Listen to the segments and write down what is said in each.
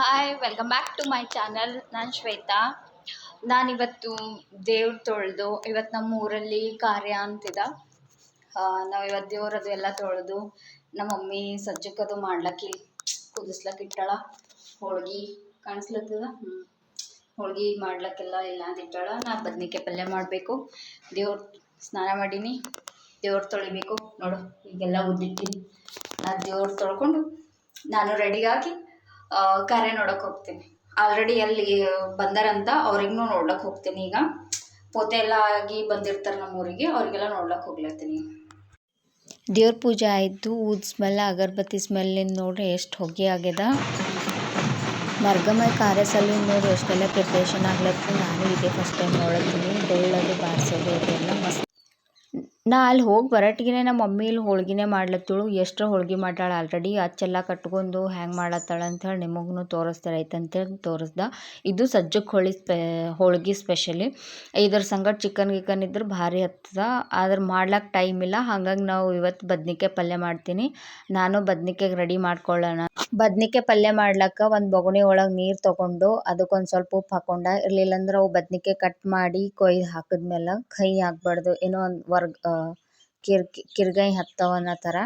Hi welcome back to my channel ನಾನು ಶ್ವೇತಾ. ನಾನಿವತ್ತು ದೇವ್ರು ತೊಳೆದು ಇವತ್ತು ನಮ್ಮ ಊರಲ್ಲಿ ಕಾರ್ಯ ಅಂತಿದ. ನಾವು ಇವತ್ತು ದೇವ್ರದು ಎಲ್ಲ ತೊಳೆದು ನಮ್ಮ ಮಮ್ಮಿ ಸಜ್ಜಕ್ಕದು ಮಾಡ್ಲಕ್ಕೆ ಕುದಿಸ್ಲಕ್ಕೆ ಇಟ್ಟಾಳ. ಹೋಳ್ಗೆ ಕಾಣಿಸ್ಲತ್ತದ? ಹ್ಞೂ ಹೋಳ್ಗೆ ಮಾಡ್ಲಕ್ಕೆಲ್ಲ ಇಲ್ಲ ಅಂತ ಇಟ್ಟಾಳ. ನಾ ಬದ್ನಿಕಾಯಿ ಪಲ್ಯ ಮಾಡಬೇಕು. ದೇವ್ರ ಸ್ನಾನ ಮಾಡೀನಿ. ದೇವ್ರು ತೊಳಿಬೇಕು. ನೋಡು, ಈಗೆಲ್ಲ ಉದ್ದಿಟ್ಟಿನಿ. ನಾನು ದೇವ್ರು ತೊಳ್ಕೊಂಡು, ನಾನು ರೆಡಿಯಾಗಿ ಕಾರ್ಯ ನೋಡಕ್ಕೆ ಹೋಗ್ತೀನಿ. ಆಲ್ರೆಡಿ ಅಲ್ಲಿ ಬಂದಾರಂತ ಅವ್ರಿಗೂ ನೋಡ್ಲಕ್ಕೆ ಹೋಗ್ತೀನಿ ಈಗ. ಪೋತೆ ಎಲ್ಲ ಆಗಿ ಬಂದಿರ್ತಾರೆ ನಮ್ಮ ಊರಿಗೆ ಅವರಿಗೆಲ್ಲ ನೋಡ್ಲಕ್ಕೆ ಹೋಗ್ಲತ್ತೀನಿ. ದೇವ್ರ ಪೂಜೆ ಆಯಿತು, ಊದ್ ಸ್ಮೆಲ್ ಅಗರಬತ್ತಿ ಸ್ಮೆಲ್ಲಿಂದ ನೋಡ್ರಿ ಎಷ್ಟು ಹೊಗೆ ಆಗ್ಯದ. ಮರ್ಗಮಯ ಕಾರ್ಯಸಲ್ಲಿ ನೋಡ್ರಿ ಎಷ್ಟೆಲ್ಲ ಪ್ರಿಪ್ರೇಷನ್ ಆಗ್ಲತ್ತು. ನಾನು ಇದೇ ಫಸ್ಟ್ ಟೈಮ್ ನೋಡತ್ತೀನಿ. ಡೊಳ್ಳದು ಬಾರಿಸೋದು ಇದೆಲ್ಲ ಮಸ್ತ್ ನಾ ಅಲ್ಲಿ ಹೋಗಿ ಬರಟ್ಗಿನೆ ನಮ್ಮ ಮಮ್ಮಿ ಇಲ್ಲಿ ಹೋಳ್ಗಿನೆ ಮಾಡ್ಲತ್ತಿಳು. ಎಷ್ಟು ಹೋಳ್ಗೆ ಮಾಡ್ಯಾಳ ಆಲ್ರೆಡಿ ಅಚ್ಚೆಲ್ಲ ಕಟ್ಕೊಂಡು ಹ್ಯಾಂಗೆ ಮಾಡ್ಲತ್ತಾಳ ಅಂಥೇಳಿ ನಿಮಗೂ ತೋರಿಸ್ತಾರೆ ಐತಂತೇಳಿ ತೋರಿಸ್ದ. ಇದು ಸಜ್ಜಕ್ಕೆ ಹೋಳಿ ಸ್ಪೆ, ಹೋಳ್ಗೆ ಸ್ಪೆಷಲಿ ಇದ್ರ ಸಂಗಡ ಚಿಕನ್ ಗಿಕನ್ ಇದ್ರೆ ಭಾರಿ ಹತ್ತದ. ಆದ್ರೆ ಮಾಡ್ಲಕ್ಕೆ ಟೈಮ್ ಇಲ್ಲ. ಹಾಗಾಗಿ ನಾವು ಇವತ್ತು ಬದ್ನಿಕಾಯಿ ಪಲ್ಯ ಮಾಡ್ತೀನಿ. ನಾನು ಬದ್ನಿಕಾಯಿಗೆ ರೆಡಿ ಮಾಡ್ಕೊಳ್ಳೋಣ. ಬದ್ನಿಕಾಯಿ ಪಲ್ಯ ಮಾಡ್ಲಕ್ಕ ಒಂದು ಬೊಗಣಿ ಒಳಗೆ ನೀರು ತೊಗೊಂಡು ಅದಕ್ಕೊಂದು ಸ್ವಲ್ಪ ಉಪ್ಪು ಹಾಕೊಂಡ ಇರ್ಲಿಲ್ಲ ಅಂದ್ರೆ ಅವು ಬದ್ನಿಕಾಯಿ ಕಟ್ ಮಾಡಿ ಕೊಯ್ದು ಹಾಕಿದ್ಮೇಲೆ ಕೈ ಹಾಕ್ಬಾರ್ದು ಏನೋ ಒಂದು ವರ್ಗ್ ಕಿರ್, ಕಿರ್ಗೈ ಹತ್ತವ ಅನ್ನೋ ಥರ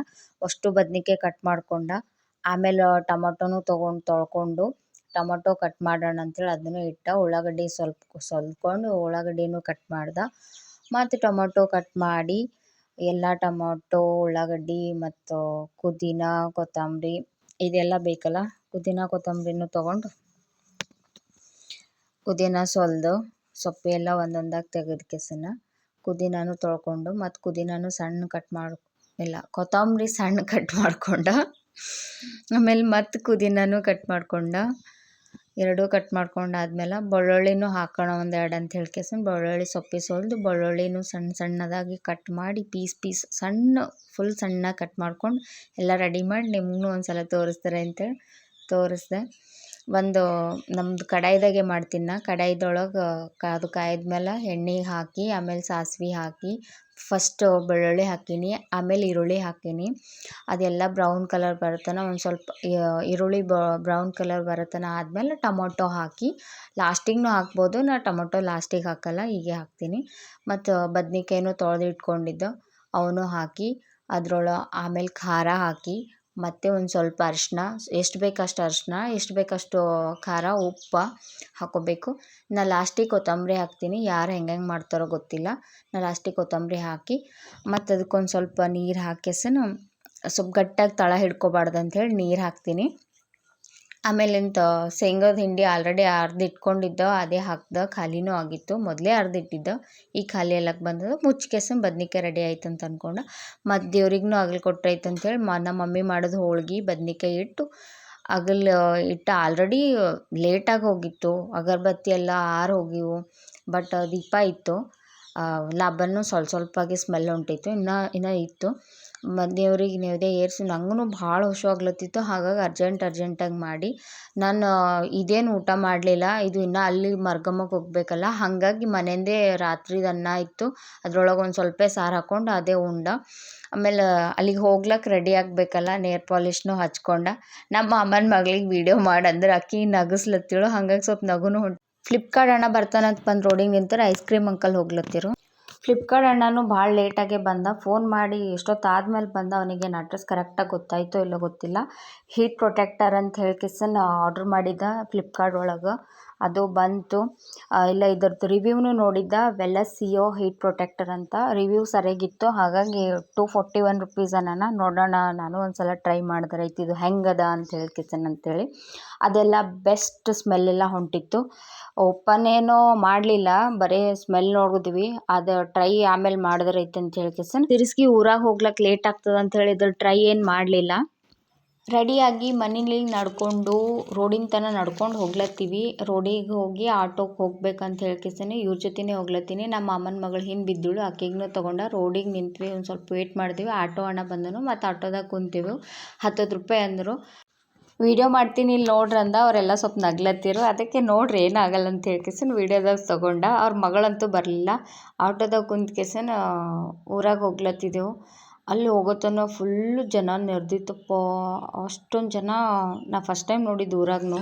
ಅಷ್ಟು ಬದ್ನಿಕಾಯಿ ಕಟ್ ಮಾಡ್ಕೊಂಡ, ಆಮೇಲೆ ಟೊಮೊಟೊನು ತೊಗೊಂಡು ತೊಳ್ಕೊಂಡು, ಟೊಮೊಟೊ ಕಟ್ ಮಾಡೋಣ ಅಂತೇಳಿ ಅದನ್ನು ಇಟ್ಟ, ಉಳ್ಳಾಗಡ್ಡಿ ಸ್ವಲ್ಪ ಸ್ವಲ್ಕೊಂಡು ಉಳ್ಳಾಗಡ್ಡಿನೂ ಕಟ್ ಮಾಡ್ದೆ. ಮತ್ತು ಟೊಮೊಟೊ ಕಟ್ ಮಾಡಿ, ಎಲ್ಲ ಟೊಮೊಟೊ, ಉಳ್ಳಾಗಡ್ಡಿ ಮತ್ತು ಪುದೀನ, ಕೊತ್ತಂಬರಿ ಇದೆಲ್ಲ ಬೇಕಲ್ಲ, ಪುದೀನ, ಕೊತ್ತಂಬರಿನೂ ತೊಗೊಂಡು ಪುದೀನ ಸೊಲ್ದು, ಸೊಪ್ಪು ಎಲ್ಲ ಒಂದೊಂದಾಗಿ ತೆಗೆದು ಕೆಸನ ಪುದೀನನೂ ತೊಳ್ಕೊಂಡು ಮತ್ತು ಪುದೀನನೂ ಸಣ್ಣ ಕಟ್ ಮಾಡಿ, ಇಲ್ಲ ಕೊತ್ತಂಬರಿ ಸಣ್ಣ ಕಟ್ ಮಾಡ್ಕೊಂಡ, ಆಮೇಲೆ ಮತ್ತು ಪುದೀನನೂ ಕಟ್ ಮಾಡ್ಕೊಂಡ, ಎರಡೂ ಕಟ್ ಮಾಡ್ಕೊಂಡಾದ್ಮೇಲೆ ಬೆಳ್ಳುಳ್ಳಿನೂ ಹಾಕೋಣ ಒಂದು ಎರಡು ಅಂತ ಹೇಳ್ಕೇಸನ್ ಬೆಳ್ಳುಳ್ಳಿ ಸೊಪ್ಪಿ ಸೋಲ್ದು ಬೆಳ್ಳುಳ್ಳಿನೂ ಸಣ್ಣ ಸಣ್ಣದಾಗಿ ಕಟ್ ಮಾಡಿ ಪೀಸ್ ಪೀಸ್ ಸಣ್ಣ ಫುಲ್ ಸಣ್ಣ ಕಟ್ ಮಾಡ್ಕೊಂಡು ಎಲ್ಲ ರೆಡಿ ಮಾಡಿ ನಿಮಗೂ ಒಂದು ಸಲ ತೋರಿಸ್ತಾರೆ ಅಂತೇಳಿ ತೋರಿಸ್ದೆ. ಒಂದು ನಮ್ದು ಕಡಾಯಿದಾಗೆ ಮಾಡ್ತೀನಿ ನಾ. ಕಡಾಯಿದೊಳಗೆ ಅದು ಕಾಯ್ದ್ಮೇಲೆ ಎಣ್ಣೆ ಹಾಕಿ, ಆಮೇಲೆ ಸಾಸ್ವೆ ಹಾಕಿ ಫಸ್ಟು ಬೆಳ್ಳುಳ್ಳಿ ಹಾಕೀನಿ, ಆಮೇಲೆ ಈರುಳ್ಳಿ ಹಾಕೀನಿ. ಅದೆಲ್ಲ ಬ್ರೌನ್ ಕಲರ್ ಬರತನ, ಒಂದು ಸ್ವಲ್ಪ ಈರುಳ್ಳಿ ಬ್ರೌನ್ ಕಲರ್ ಬರತನ ಆದಮೇಲೆ ಟೊಮೊಟೊ ಹಾಕಿ. ಲಾಸ್ಟಿಗೂ ಹಾಕ್ಬೋದು, ನಾ ಟೊಮೊಟೊ ಲಾಸ್ಟಿಗೆ ಹಾಕಲ್ಲ, ಹೀಗೆ ಹಾಕ್ತೀನಿ. ಮತ್ತು ಬದ್ನೆಕಾಯಿನೂ ತೊಳೆದಿಟ್ಕೊಂಡಿದ್ದು, ಅವನು ಹಾಕಿ, ಅದ್ರೊಳಗೆ ಆಮೇಲೆ ಖಾರ ಹಾಕಿ ಮತ್ತು ಒಂದು ಸ್ವಲ್ಪ ಅರಿಶಿನ, ಎಷ್ಟು ಬೇಕು ಅಷ್ಟು ಅರಿಶಿನ, ಎಷ್ಟು ಬೇಕಷ್ಟು ಖಾರ, ಉಪ್ಪು ಹಾಕ್ಕೋಬೇಕು ನಾ ಲಾಸ್ಟಿಗೆ ಕೊತ್ತಂಬರಿ ಹಾಕ್ತೀನಿ. ಯಾರು ಹೆಂಗೆ ಮಾಡ್ತಾರೋ ಗೊತ್ತಿಲ್ಲ. ನಾ ಲಾಸ್ಟಿಗೆ ಕೊತ್ತಂಬರಿ ಹಾಕಿ, ಮತ್ತು ಅದಕ್ಕೊಂದು ಸ್ವಲ್ಪ ನೀರು ಹಾಕಿಸನು ಸ್ವಲ್ಪ ಗಟ್ಟಿಯಾಗಿ ತಳ ಹಿಡ್ಕೊಬಾರ್ದು ಅಂಥೇಳಿ ನೀರು ಹಾಕ್ತೀನಿ. ಆಮೇಲೆ ಎಂತ, ಶೇಂಗದ ಹಿಂಡಿ ಆಲ್ರೆಡಿ ಅರ್ದಿಟ್ಕೊಂಡಿದ್ದ ಅದೇ ಹಾಕ್ದೆ, ಖಾಲಿನೂ ಆಗಿತ್ತು. ಮೊದಲೇ ಅರ್ದಿಟ್ಟಿದ್ದೆ ಈಗ ಖಾಲಿ ಎಲ್ಲಕ್ಕೆ ಬಂದದ ಮುಚ್ಕೆಸನ್ ಬದ್ನಿಕಾಯಿ ರೆಡಿ ಆಯ್ತು ಅಂತ ಅಂದ್ಕೊಂಡೆ ಮತ್ತು ದೇವ್ರಿಗೂ ಅಗಲ್ ಕೊಟ್ಟೈತೆ ಅಂತೇಳಿ ಮ, ನಮ್ಮ ಮಮ್ಮಿ ಮಾಡೋದು ಹೋಳ್ಗೆ, ಬದ್ನಿಕಾಯಿ ಇಟ್ಟು, ಅಗಲ್, ಇಟ್ಟು ಆಲ್ರೆಡಿ ಲೇಟಾಗಿ ಹೋಗಿತ್ತು. ಅಗರಬತ್ತಿ ಎಲ್ಲ ಆರು ಹೋಗಿವು. ಬಟ್ ದೀಪ ಇತ್ತು. ಲಾಭನೂ ಸ್ವಲ್ಪ ಸ್ವಲ್ಪಾಗಿ ಸ್ಮೆಲ್ ಹೊಂಟಿತ್ತು ಇನ್ನೂ ಇನ್ನೂ ಇತ್ತು. ದೇವ್ರಿಗೆ ನೈವೇದ್ಯ ಏರಿಸಿ ನಂಗೂ ಭಾಳ ಹುಷಾಗ್ಲತ್ತಿತ್ತು ಹಾಗಾಗಿ ಅರ್ಜೆಂಟ್ ಅರ್ಜೆಂಟಾಗಿ ಮಾಡಿ ನಾನು ಇದೇನು ಊಟ ಮಾಡಲಿಲ್ಲ. ಇದು ಇನ್ನೂ ಅಲ್ಲಿ ಮರ್ಗಮ್ಮಕ್ಕೆ ಹೋಗಬೇಕಲ್ಲ. ಹಾಗಾಗಿ ಮನೆಯಿಂದೇ ರಾತ್ರಿದು ಅನ್ನ ಇತ್ತು. ಅದ್ರೊಳಗೆ ಒಂದು ಸ್ವಲ್ಪ ಸಾರು ಹಾಕ್ಕೊಂಡು ಅದೇ ಉಂಡೆ. ಆಮೇಲೆ ಅಲ್ಲಿಗೆ ಹೋಗ್ಲಕ್ಕೆ ರೆಡಿ ಆಗಬೇಕಲ್ಲ ನೇರ್ ಪಾಲಿಶ್ನೂ ಹಚ್ಕೊಂಡ. ನಮ್ಮ ಮಾಮನ ಮಗಳಿಗೆ ವೀಡಿಯೋ ಮಾಡಿ ಅಂದ್ರೆ ಆಕಿ ನಗಸ್ಲತ್ತಿಳು. ಹಾಗಾಗಿ ಸ್ವಲ್ಪ ನಗುನು ಹೊಂಟು ಫ್ಲಿಪ್ಕಾರ್ಟ್ ಅಣ್ಣ ಬರ್ತಾನಂತ ಬಂದು ರೋಡಿಗೆ ನಿಂತಾರೆ ಐಸ್ ಕ್ರೀಮ್ ಅಂಕಲ್ ಹೋಗ್ಲತ್ತಿರು. ಫ್ಲಿಪ್ಕಾರ್ಟ್ ಅಣ್ಣನೂ ಭಾಳ ಲೇಟಾಗೆ ಬಂದ. ಫೋನ್ ಮಾಡಿ ಎಷ್ಟೊತ್ತು ಆದ್ಮೇಲೆ ಬಂದ ಅವನಿಗೆ ಅಡ್ರೆಸ್ ಕರೆಕ್ಟಾಗಿ ಗೊತ್ತಾಯಿತೋ ಇಲ್ಲೋ ಗೊತ್ತಿಲ್ಲ. ಹೀಟ್ ಪ್ರೊಟೆಕ್ಟರ್ ಅಂತ ಹೇಳ್ಕಿಸನ್ ಆರ್ಡ್ರ್ ಮಾಡಿದ್ದ ಫ್ಲಿಪ್ಕಾರ್ಟ್ ಒಳಗೆ. ಅದು ಬಂತು. ಇಲ್ಲ, ಇದ್ರದ್ದು ರಿವ್ಯೂನು ನೋಡಿದ್ದ. ವೆಲ್ಲ ಸಿಯೋ ಹೀಟ್ ಪ್ರೊಟೆಕ್ಟರ್ ಅಂತ ರಿವ್ಯೂ ಸರಿಯಾಗಿತ್ತು. ಹಾಗಾಗಿ ಟೂ ಫೋರ್ಟಿ ಒನ್ ರುಪೀಸ್ ಅನ್ನ ನೋಡೋಣ. ನಾನು ಒಂದು ಸಲ ಟ್ರೈ ಮಾಡಿದ್ರೆ ಐತಿ ಇದು ಹೆಂಗದ ಅಂತ ಹೇಳಿ, ಕಿಚನ್ ಅಂತೇಳಿ ಅದೆಲ್ಲ ಬೆಸ್ಟ್ ಸ್ಮೆಲ್ಲೆಲ್ಲ ಹೊಂಟಿತ್ತು. ಓಪನ್ ಏನೋ ಮಾಡಲಿಲ್ಲ. ಬರೀ ಸ್ಮೆಲ್ ನೋಡಿದ್ವಿ. ಅದು ಟ್ರೈ ಆಮೇಲೆ ಮಾಡಿದ್ರೆ ಐತೆ ಅಂತ ಹೇಳ್ಕಿಸನ್ ತಿರ್ಸ್ಗಿ ಊರಾಗ ಹೋಗ್ಲಕ್ಕೆ ಲೇಟ್ ಆಗ್ತದೆ ಅಂತ ಹೇಳಿದ್ರೆ ಟ್ರೈ ಏನು ಮಾಡಲಿಲ್ಲ. ರೆಡಿಯಾಗಿ ಮನೇಲಿ ನಡ್ಕೊಂಡು ರೋಡಿನ ತನಕ ನಡ್ಕೊಂಡು ಹೋಗ್ಲತ್ತೀವಿ. ರೋಡಿಗೆ ಹೋಗಿ ಆಟೋಗೆ ಹೋಗ್ಬೇಕಂತ ಹೇಳ್ಕಿಸೇನೆ ಇವ್ರ ಜೊತೆನೇ ಹೋಗ್ಲತ್ತೀನಿ. ನಮ್ಮ ಮಾಮನ ಮಗಳು ಹಿಂದೆ ಬಿದ್ದಳು. ಆಕೆಗೂ ತೊಗೊಂಡ ರೋಡಿಗೆ ನಿಂತ್ವಿ. ಒಂದು ಸ್ವಲ್ಪ ವೇಟ್ ಮಾಡಿದ್ವಿ. ಆಟೋ ಅಣ್ಣ ಬಂದನು ಮತ್ತು ಆಟೋದಾಗ ಕುಂತೀವಿ. ಹತ್ತತ್ತು ರೂಪಾಯಿ ಅಂದರು. ವೀಡಿಯೋ ಮಾಡ್ತೀನಿ ಇಲ್ಲಿ ನೋಡ್ರಿ ಅಂದ. ಅವರೆಲ್ಲ ಸ್ವಲ್ಪ ನಗ್ಲತ್ತಿರು. ಅದಕ್ಕೆ ನೋಡ್ರಿ ಏನಾಗಲ್ಲ ಅಂತ ಹೇಳ್ಕೆಸನ್ ವೀಡಿಯೋದಾಗ ತೊಗೊಂಡ. ಅವ್ರ ಮಗಳಂತೂ ಬರಲಿಲ್ಲ. ಆಟೋದಾಗ ಕುಂತ್ಕೆಸನ್ ಊರಾಗ ಹೋಗ್ಲತ್ತಿದ್ದೆವು. ಅಲ್ಲಿ ಹೋಗೋ ತನಕ ಫುಲ್ಲು ಜನ ನೆರೆದಿತ್ತಪ್ಪ. ಅಷ್ಟೊಂದು ಜನ ನಾ ಫಸ್ಟ್ ಟೈಮ್ ನೋಡಿದ್ದು ಊರಾಗೂ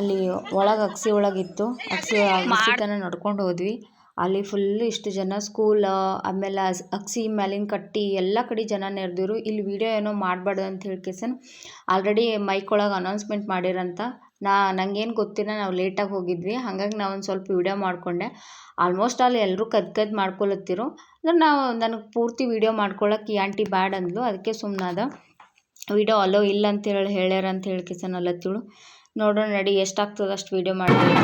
ಅಲ್ಲಿ ಒಳಗೆ ಅಗಸಿ ಒಳಗಿತ್ತು ಅಗಸಿ ಅಗಸಿ ತನಕ ನಡ್ಕೊಂಡು ಹೋದ್ವಿ. ಅಲ್ಲಿ ಫುಲ್ ಇಷ್ಟು ಜನ ಸ್ಕೂಲ್ ಆಮೇಲೆ ಅಗಸಿ ಮ್ಯಾಲಿನ ಕಟ್ಟಿ ಎಲ್ಲ ಕಡೆ ಜನ ನೆರೆದಿರು. ಇಲ್ಲಿ ವಿಡಿಯೋ ಏನೋ ಮಾಡಬಾರ್ದು ಅಂತ ಹೇಳ್ಕೇಸನ್ ಆಲ್ರೆಡಿ ಮೈಕ್ ಒಳಗೆ ಅನೌನ್ಸ್ಮೆಂಟ್ ಮಾಡಿರಂತ. ನಾ, ನಂಗೇನು ಗೊತ್ತಿಲ್ಲ, ನಾವು ಲೇಟಾಗಿ ಹೋಗಿದ್ವಿ. ಹಾಗಾಗಿ ನಾ ಒಂದು ಸ್ವಲ್ಪ ವಿಡಿಯೋ ಮಾಡಿಕೊಂಡೆ. ಆಲ್ಮೋಸ್ಟ್ ಆಲ್ ಎಲ್ಲರೂ ಕದ್ದು ಕದ್ದು ಮಾಡ್ಕೊಳತ್ತಿರು. ಅಂದ್ರೆ ನಾವು ನನಗೆ ಪೂರ್ತಿ ವೀಡಿಯೋ ಮಾಡ್ಕೊಳಕ್ಕೆ ಈ ಆಂಟಿ ಬ್ಯಾಡ್ ಅಂದ್ಲು. ಅದಕ್ಕೆ ಸುಮ್ಮನಾದ ವೀಡಿಯೋ ಅಲೋ ಇಲ್ಲ ಅಂತೇಳಿ ಹೇಳ್ಯಾರ ಅಂತ ಹೇಳಿ ಕಿಸನ್ ಅಲ್ಲತ್ತಿಳು. ನೋಡೋಣ ನಡಿ ಎಷ್ಟಾಗ್ತದೆ ಅಷ್ಟು ವೀಡಿಯೋ ಮಾಡ್ತೀವಿ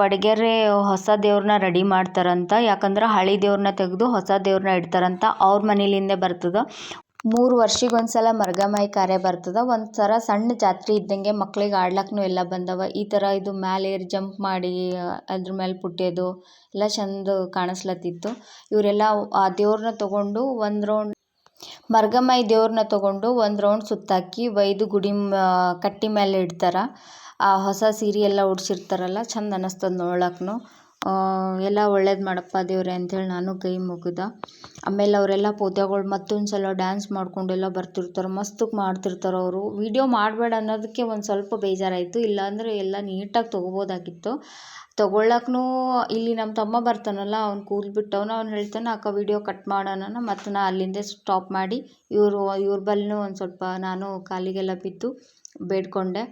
ಬಡಗೆರೆ ಹೊಸ ದೇವ್ರನ್ನ ರೆಡಿ ಮಾಡ್ತಾರಂತ. ಯಾಕಂದ್ರೆ ಹಳೆ ದೇವ್ರನ್ನ ತೆಗೆದು ಹೊಸ ದೇವ್ರನ್ನ ಇಡ್ತಾರಂತ ಅವ್ರ ಮನೇಲಿಂದ ಬರ್ತದೆ. ಮೂರು ವರ್ಷಿಗೆ ಒಂದು ಸಲ ಮರ್ಗಮಾಯಿ ಕಾರ್ಯ ಬರ್ತದೆ. ಒಂದು ಸಣ್ಣ ಜಾತ್ರೆ ಇದ್ದಂಗೆ ಮಕ್ಳಿಗೆ ಆಡ್ಲಕ್ಕೂ ಎಲ್ಲ ಬಂದವ. ಈ ಥರ ಇದು ಮ್ಯಾಲೆ ಏರಿ ಜಂಪ್ ಮಾಡಿ, ಅದ್ರ ಮೇಲೆ ಪುಟ್ಯೋದು ಎಲ್ಲ ಚಂದ ಕಾಣಿಸ್ಲತ್ತಿತ್ತು. ಇವರೆಲ್ಲ ಆ ದೇವ್ರನ್ನ ತೊಗೊಂಡು ಒಂದು ರೌಂಡ್ ಮರ್ಗಮಾಯಿ ದೇವ್ರನ್ನ ತೊಗೊಂಡು ಒಂದು ರೌಂಡ್ ಸುತ್ತಾಕಿ, ಒಯ್ದು ಗುಡಿ ಕಟ್ಟಿ ಮೇಲೆ ಇಡ್ತಾರೆ. ಆ ಹೊಸ ಸೀರೆ ಎಲ್ಲ ಉಡ್ಸಿರ್ತಾರಲ್ಲ, ಚಂದ ಅನ್ನಿಸ್ತದ ನೋಡ್ಲಕ್ಕೂ ಎಲ್ಲ ಒಳ್ಳೇದು ಮಾಡಪ್ಪ ದೇವರೇ ಅಂಥೇಳಿ ನಾನು ಕೈ ಮುಗಿದ. ಆಮೇಲೆ ಅವರೆಲ್ಲ ಪೋತ್ಯಾಗಳು ಮತ್ತೊಂದು ಸಲ ಡ್ಯಾನ್ಸ್ ಮಾಡ್ಕೊಂಡೆಲ್ಲ ಬರ್ತಿರ್ತಾರೆ ಮಸ್ತಕ್ಕೆ ಮಾಡ್ತಿರ್ತಾರೆ ಅವರು. ವೀಡಿಯೋ ಮಾಡಬೇಡ ಅನ್ನೋದಕ್ಕೆ ಒಂದು ಸ್ವಲ್ಪ ಬೇಜಾರಾಯಿತು, ಇಲ್ಲಾಂದರೆ ಎಲ್ಲ ನೀಟಾಗಿ ತೊಗೋಬೋದಾಗಿತ್ತು. ತೊಗೊಳಕ್ಕೂ ಇಲ್ಲಿ ನಮ್ಮ ತಮ್ಮ ಬರ್ತಾನಲ್ಲ, ಅವ್ನು ಕೂದ್ಬಿಟ್ಟವನು ಅವ್ನು ಹೇಳ್ತಾನೆ, ಅಕ್ಕ ವೀಡಿಯೋ ಕಟ್ ಮಾಡೋಣ ಮತ್ತು ನಾ ಅಲ್ಲಿಂದ ಸ್ಟಾಪ್ ಮಾಡಿ, ಇವರು, ಇವ್ರ ಬಲ್ಲೂ ಒಂದು ಸ್ವಲ್ಪ ನಾನು ಕಾಲಿಗೆಲ್ಲ ಬಿದ್ದು ಬೇಡ್ಕೊಂಡೆ.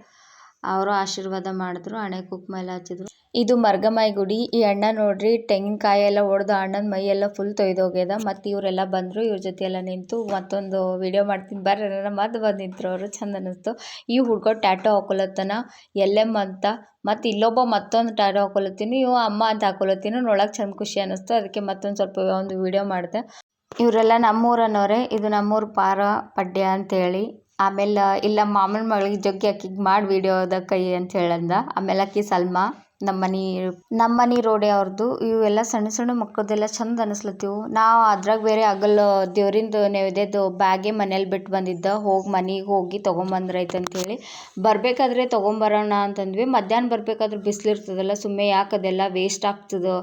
ಅವರು ಆಶೀರ್ವಾದ ಮಾಡಿದ್ರು, ಹಣೆ ಕುಂಕುಮ ಎಲ್ಲ ಹಚ್ಚಿದ್ರು. ಇದು ಮರ್ಗಮಾಯಿ ಗುಡಿ. ಈ ಅಣ್ಣ ನೋಡ್ರಿ, ತೆಂಗಿನಕಾಯಿ ಎಲ್ಲ ಒಡೆದು ಅಣ್ಣನ ಮೈ ಎಲ್ಲ ಫುಲ್ ತೊಯ್ದೋಗ್ಯದ. ಮತ್ತು ಇವರೆಲ್ಲ ಬಂದರು, ಇವ್ರ ಜೊತೆ ಎಲ್ಲ ನಿಂತು ಮತ್ತೊಂದು ವಿಡಿಯೋ ಮಾಡ್ತೀನಿ. ಬರ್ರಿ ಮತ್ತೆ ಬಂದು ನಿಂತರು ಅವರು, ಚಂದ ಈ ಹುಡ್ಗ ಟ್ಯಾಟೋ ಹಾಕೊಳತ್ತನ, ಎಲ್ಲೆಮ್ಮ ಅಂತ. ಮತ್ತು ಇಲ್ಲೊಬ್ಬ ಮತ್ತೊಂದು ಟ್ಯಾಟೋ ಹಾಕೊಳತ್ತೀನಿ, ಇವ ಅಮ್ಮ ಅಂತ ಹಾಕೊಳತ್ತೀನಿ. ನೋಡಕ್ಕೆ ಚಂದ ಖುಷಿ ಅನಿಸ್ತು. ಅದಕ್ಕೆ ಮತ್ತೊಂದು ಸ್ವಲ್ಪ ಒಂದು ವಿಡಿಯೋ ಮಾಡಿದೆ. ಇವರೆಲ್ಲ ನಮ್ಮೂರನ್ನೋರೆ ಇದು ನಮ್ಮೂರು ಪಾರ ಪಡ್ಯ ಅಂತೇಳಿ. ಆಮೇಲೆ ಇಲ್ಲ ಮಾಮನ ಮಗಳಿಗೆ ಜಗ್ಗಿ ಆಕಿಗೆ ಮಾಡಿ ವೀಡಿಯೋದ ಕೈ ಅಂತ ಹೇಳಂದ. ಆಮೇಲೆ ಆಕಿ ಸಲ್ಮಾ ನಮ್ಮ ಮನೆ ನಮ್ಮ ಮನೆ ರೋಡೆ ಅವ್ರದ್ದು ಇವೆಲ್ಲ ಸಣ್ಣ ಸಣ್ಣ ಮಕ್ಕಳದೆಲ್ಲ ಚಂದ ಅನಿಸ್ಲತ್ತಿವು. ನಾವು ಅದ್ರಾಗ ಬೇರೆ ಆಗಲ್ಲ ದೇವ್ರಿಂದು ನೈವೇದ್ಯದ್ದು ಬ್ಯಾಗೆ ಮನೇಲಿ ಬಿಟ್ಟು ಬಂದಿದ್ದ, ಹೋಗಿ ಮನೆಗೆ ಹೋಗಿ ತೊಗೊಂಬಂದ್ರಾಯ್ತು ಅಂಥೇಳಿ ಬರಬೇಕಾದ್ರೆ ತೊಗೊಂಬರೋಣ ಅಂತಂದ್ವಿ. ಮಧ್ಯಾಹ್ನ ಬರಬೇಕಾದ್ರೆ ಬಿಸಿಲು ಇರ್ತದಲ್ಲ ಸುಮ್ಮನೆ ಯಾಕೆ ಅದೆಲ್ಲ ವೇಸ್ಟ್ ಆಗ್ತದೆ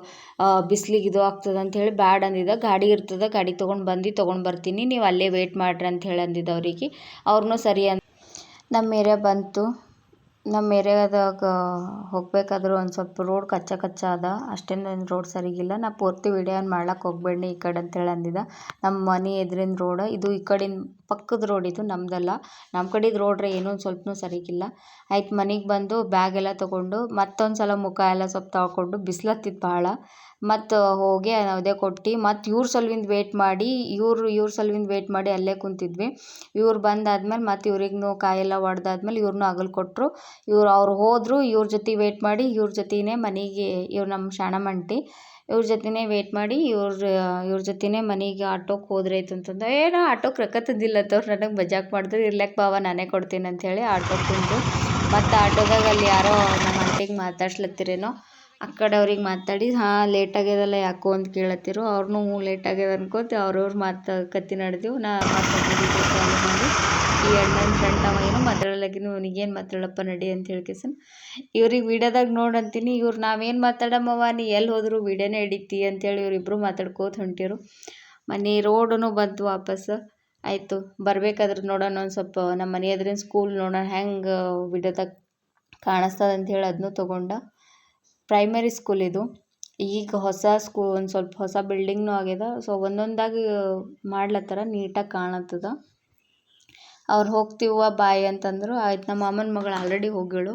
ಬಿಸ್ಲಿಗೆ ಇದು ಆಗ್ತದೆ ಅಂಥೇಳಿ ಬ್ಯಾಡ್ ಅಂದಿದ್ದ ಗಾಡಿ ಇರ್ತದೆ, ಗಾಡಿ ತೊಗೊಂಡು ಬಂದು ತೊಗೊಂಡು ಬರ್ತೀನಿ. ನೀವು ಅಲ್ಲೇ ಮಾಡ್ರಿ ಅಂತ ಹೇಳಿ ಅಂದಿದ್ದ ಅವ್ರಿಗೆ. ಅವ್ರನ್ನೂ ಸರಿ ಅಂತ ನಮ್ಮ ಏರಿಯಾ ಬಂತು. ನಮ್ಮ ಏರಿಯಾದಾಗ, ಹೋಗ್ಬೇಕಾದ್ರೆ ಒಂದು ಸ್ವಲ್ಪ ರೋಡ್ ಕಚ್ಚ ಕಚ್ಚ ಅದ. ಅಷ್ಟೇನು ರೋಡ್ ಸರಿಗಿಲ್ಲ. ನಾ ಪೂರ್ತಿ ವಿಡಿಯೋ ಏನು ಮಾಡ್ಲಕ್ಕೆ ಹೋಗ್ಬೇಡಿ ಈ ಕಡೆ ಅಂತೇಳಿ ಅಂದಿದ್ದ ನಮ್ಮ ಮನೆ ಎದುರಿನ ರೋಡ್ ಇದು ಈ ಕಡಿನ ಪಕ್ಕದ ರೋಡ್ ಇದು ನಮ್ಮದಲ್ಲ ನಮ್ಮ ಕಡೆದು ರೋಡ್ರೆ ಏನೂ ಒಂದು ಸ್ವಲ್ಪನೂ ಸರಿಗಿಲ್ಲ. ಆಯ್ತು ಮನೆಗೆ ಬಂದು ಬ್ಯಾಗ್ ಎಲ್ಲ ತೊಗೊಂಡು ಮತ್ತೊಂದು ಸಲ ಮುಖ ಎಲ್ಲ ಸ್ವಲ್ಪ ತೊಳ್ಕೊಂಡು ಬಿಸ್ಲತ್ತಿತ್ತು ಭಾಳ ಮತ್ತು ಹೋಗಿ ಅದೇ ಕೊಟ್ಟು, ಮತ್ತು ಇವ್ರ ಸಲ್ವಿಂದ ವೇಟ್ ಮಾಡಿ, ಇವರು, ಇವ್ರ ಸಲ್ವಿಂದ ವೇಟ್ ಮಾಡಿ ಅಲ್ಲೇ ಕುಂತಿದ್ವಿ. ಇವ್ರು ಬಂದಾದ್ಮೇಲೆ ಮತ್ತು ಇವ್ರಿಗೂ ಕಾಯೆಲ್ಲ ಒಡೆದಾದ್ಮೇಲೆ ಇವ್ರನ್ನೂ ಹಗಲು ಕೊಟ್ಟರು ಇವ್ರು, ಅವ್ರು ಹೋದರು, ಇವ್ರ ಜೊತೆ ವೇಟ್ ಮಾಡಿ, ಇವ್ರ ಜೊತೆನೇ ಮನೆಗೆ, ಇವ್ರು ನಮ್ಮ ಶಾಣಮಂಟಿ, ಇವ್ರ ಜೊತೆನೇ ವೇಟ್ ಮಾಡಿ, ಇವ್ರ ಇವ್ರ ಜೊತೆನೇ ಮನೆಗೆ ಆಟೋಕ್ಕೆ ಹೋದ್ರಾಯ್ತು ಅಂತಂದು. ಏನೋ ನಾ ಆಟೋಕ್ಕೆ ರೊಕ್ಕ ತಂದಿಲ್ಲತ್ತವ್ರು ನನಗೆ ಮಜಾಕ್ ಮಾಡಿದ್ರು ಇರ್ಲಕ್ಕೆ ಬಾವ, ನಾನೇ ಕೊಡ್ತೀನಿ ಅಂಥೇಳಿ ಆಟೋಕ್ಕೆ ಕುಂತು. ಮತ್ತು ಆಟೋದಾಗ ಅಲ್ಲಿ ಯಾರೋ ನಮ್ಮ ಆಂಟಿಗೆ ಮಾತಾಡ್ಸ್ಲತ್ತಿರೇನೋ ಆ ಕಡೆ ಅವ್ರಿಗೆ ಮಾತಾಡಿ, ಹಾಂ ಲೇಟ್ ಆಗ್ಯದಲ್ಲ ಯಾಕೋ ಅಂತ ಕೇಳತ್ತಿರು. ಅವ್ರನ್ನೂ ಹ್ಞೂ ಲೇಟ್ ಆಗ್ಯದ ಅನ್ಕೋತ ಅವ್ರವ್ರ ಮಾತು ಕತ್ತಿ ನಡೆದೆವು. ನಾ ಮಾಡಿ, ಈ ಅಣ್ಣನ ಫ್ರೆಂಡ್ ಅವ ಏನೋ ಮಾತಾಡಲಾಗಿನು ಏನು ಮಾತಾಡಪ್ಪ ನಡಿ ಅಂತ ಹೇಳ್ಕೇಸನ್ ಇವ್ರಿಗೆ ವೀಡಿಯೋದಾಗ ನೋಡಿ ಅಂತೀನಿ, ಇವ್ರು ನಾವೇನು ಮಾತಾಡಮ್ಮವ ನೀ ಎಲ್ಲಿ ಹೋದ್ರು ವೀಡಿಯೋನೇ ಹಿಡಿತಿ ಅಂತೇಳಿ ಇವರಿಬ್ಬರು ಮಾತಾಡ್ಕೋತ ಹೊಂಟಿರು. ಮನೆ ರೋಡೂ ಬಂತು ವಾಪಸ್. ಆಯಿತು, ಬರ್ಬೇಕಾದ್ರೆ ನೋಡೋಣ ಒಂದು ಸ್ವಲ್ಪ. ನಮ್ಮ ಮನೆ ಎದ್ರಿನ ಸ್ಕೂಲ್ ನೋಡೋಣ, ಹೆಂಗೆ ವಿಡಿಯೋದಾಗ ಅಂತ ಹೇಳಿ ಅದನ್ನೂ ತೊಗೊಂಡ. ಪ್ರೈಮರಿ ಸ್ಕೂಲ್ ಇದು. ಈಗ ಹೊಸ ಸ್ಕೂ ಒಂದು ಸ್ವಲ್ಪ ಹೊಸ ಬಿಲ್ಡಿಂಗ್ನೂ ಆಗ್ಯದ. ಸೊ ಒಂದೊಂದಾಗಿ ಮಾಡ್ಲತ್ತಾರ, ನೀಟಾಗಿ ಕಾಣತ್ತದ. ಅವ್ರು ಹೋಗ್ತೀವ ಬಾಯ್ ಅಂತಂದರು, ಆಯ್ತು ನಮ್ಮ ಮಾಮನ ಮಗಳು ಆಲ್ರೆಡಿ ಹೋಗ್ಯಾಳು.